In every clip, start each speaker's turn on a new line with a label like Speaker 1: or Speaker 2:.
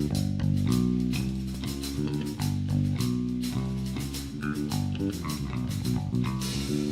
Speaker 1: Thank you.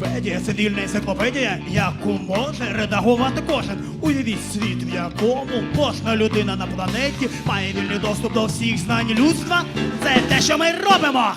Speaker 1: Вікіпедія це вільна енциклопедія, яку може редагувати кожен. Уявіть світ, в якому кожна людина на планеті має вільний доступ до всіх знань людства. Це те, що ми робимо.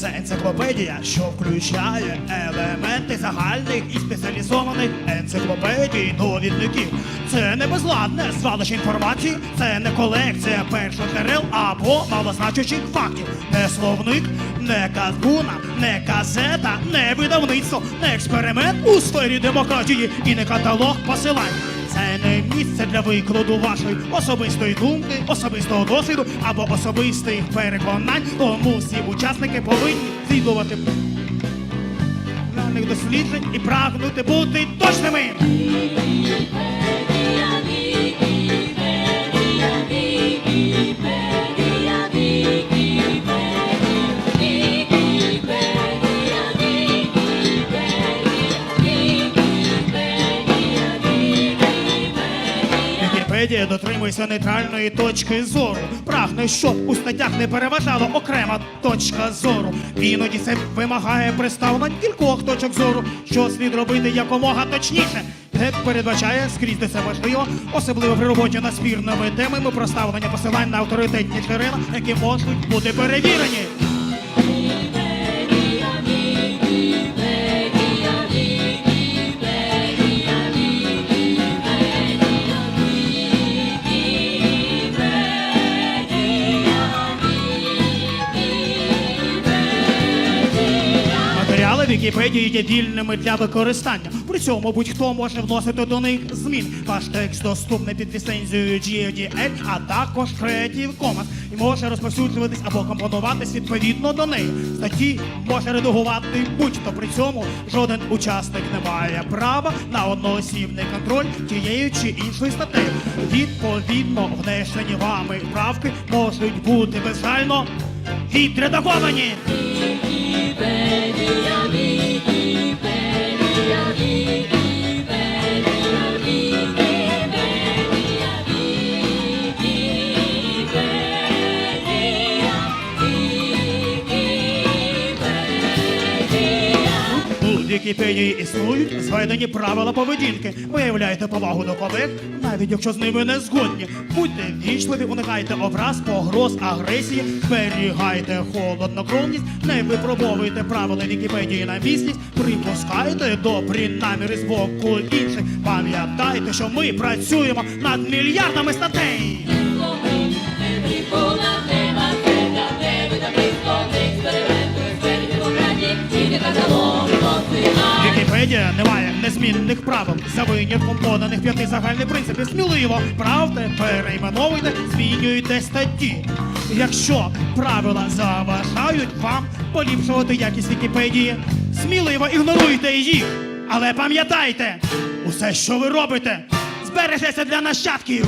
Speaker 1: Це енциклопедія, що включає елементи загальних і спеціалізованих енциклопедій довідників. Це не безладне звалище інформації, це не колекція першоджерел або малозначучих фактів, не словник, не казбуна, не газета, не видавництво, не експеримент у сфері демократії і не каталог посилань. Це не місце для викладу вашої особистої думки, особистого досвіду або особистих переконань. Тому всі учасники повинні слідувати даних досліджень і прагнути бути точними. Вікіпедія дотримується нейтральної точки зору. Прагне, щоб у статтях не переважала окрема точка зору. Іноді це вимагає представлень кількох точок зору, що слід робити якомога точніше. Це передбачає скрізь де це важливо, особливо при роботі над спірними темами проставлення посилань на авторитетні джерела, які можуть бути перевірені. Вікіпедії є вільними для використання. При цьому будь-хто може вносити до них змін. Ваш текст доступний під ліцензією GDL, а також Creative Commons і може розповсюджуватись або компонуватись відповідно до неї. Статті може редагувати будь-хто. При цьому жоден учасник не має права на одноосібний контроль тієї чи іншої статтею. Відповідно, внесені вами правки можуть бути безжально відредаговані. У Вікіпедії існують зведені правила поведінки. Виявляйте повагу до колег, навіть якщо з ними не згодні. Будьте вічливі, уникайте образ, погроз, агресії, зберігайте холоднокровність, не випробовуйте правила Вікіпедії на міцність, припускайте добрі наміри з боку інших. Пам'ятайте, що ми працюємо над мільярдами статей. Вікіпедія не має незмінних правил за винятком поданих п'яти загальних принципів. Сміливо правте, перейменовуйте, змінюйте статті. Якщо правила заважають вам поліпшувати якість Вікіпедії, сміливо ігноруйте їх. Але пам'ятайте, усе, що ви робите, збережеться для нащадків.